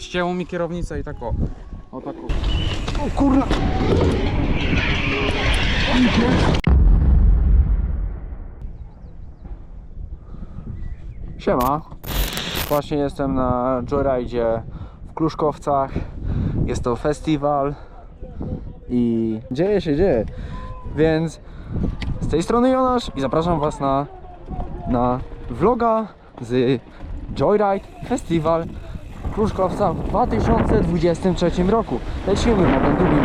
Ścięło mi kierownicę i tak o. O tak o. O! Siema. Właśnie jestem na Joyride w Kluszkowcach. Jest to festiwal i dzieje się, dzieje. Więc z tej strony Jonasz i zapraszam Was na, na vloga z Joyride Festival w Kluszkowcach w 2023 roku. Lecimy na ten długi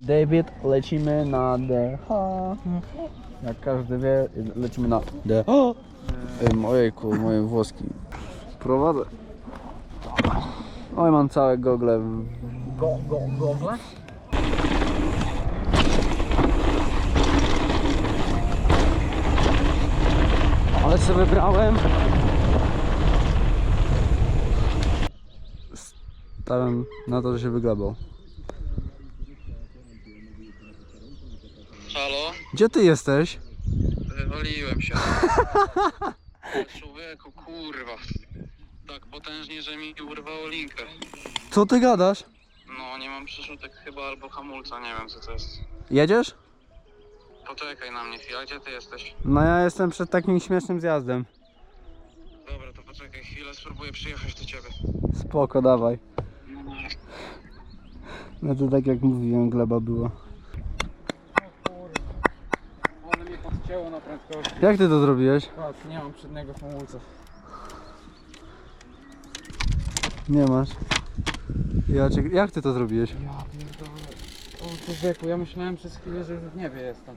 David, lecimy na DH. Jak każdy wie, lecimy na DH. Ej, ojejku, moje włoski. Prowadzę. Oj, mam całe gogle. Go, go, gogle? Ale sobie wybrałem. Stałem na to, że się wyglebał. Halo? Gdzie ty jesteś? Wywaliłem się. Człowieku, kurwa. Tak potężnie, że mi urwało linkę. Co ty gadasz? No, nie mam przerzutek chyba albo hamulca, nie wiem co to jest. Jedziesz? Poczekaj na mnie chwilę, gdzie ty jesteś? No ja jestem przed takim śmiesznym zjazdem. Dobra, to poczekaj chwilę, spróbuję przyjechać do ciebie. Spoko, dawaj. No to tak jak mówiłem, gleba była. Ale mnie podcięło na prędkości. Jak ty to zrobiłeś? Patrz, nie mam przedniego hamulca. Nie masz. Ja cię... Jak ty to zrobiłeś? Ja pierdolę. O człowieku, ja myślałem przez chwilę, że już w niebie jestem.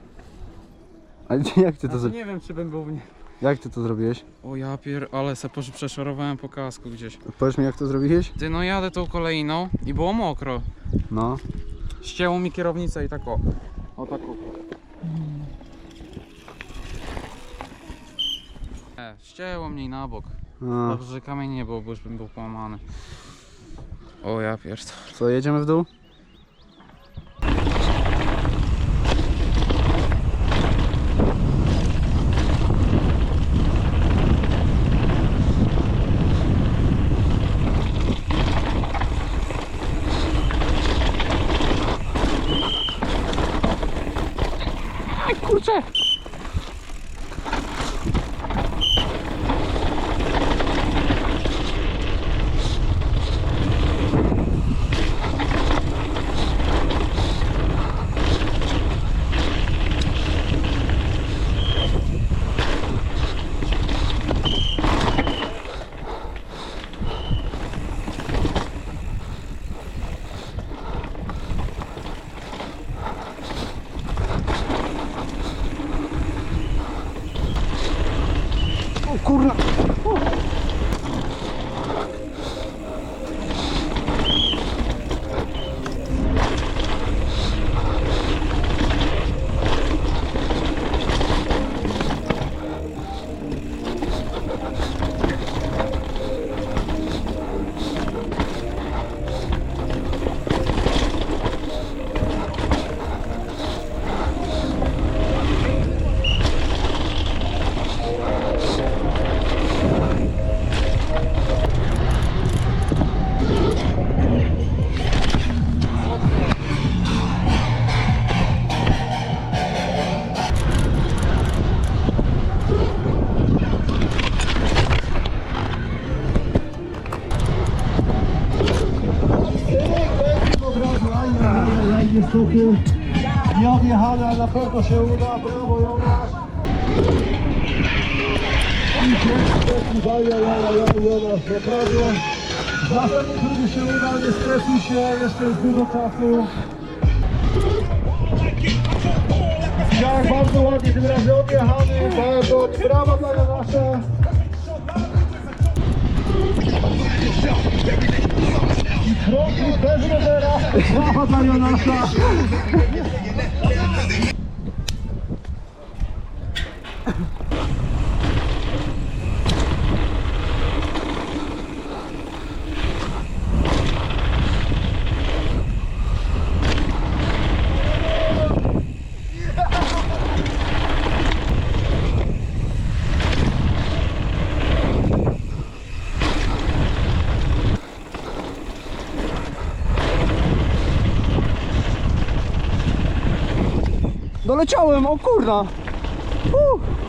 A jak ty to Znaczy, zro... nie wiem, czy bym był w niebie. Jak ty to zrobiłeś? O ja pier... ale se przeszorowałem po kasku gdzieś. Powiedz mi jak to zrobiłeś? Ty, no jadę tą kolejną i było mokro. No. Ścięło mi kierownicę i tak o. O tak o. E, ścięło mnie na bok. A, Dobrze, że kamień nie było, bo już bym był połamany. O ja pierdolę. co, jedziemy w dół? O kurna! Ajaj, ajaj, niestety nie odjechane, ale na pewno się uda, brawo Jonasz. I pięknie, ajaj, ajaj, Jonasz, naprawdę. Zawsze niektórzy się uda, nie stresuj się, jeszcze jest dużo czasu. Tak, bardzo ładnie tym razem odjechany, bardzo brawo dla Jonasza. Kroki bez rowera, brawo dla Jonasza. Doleciałem, o kurna! Uh.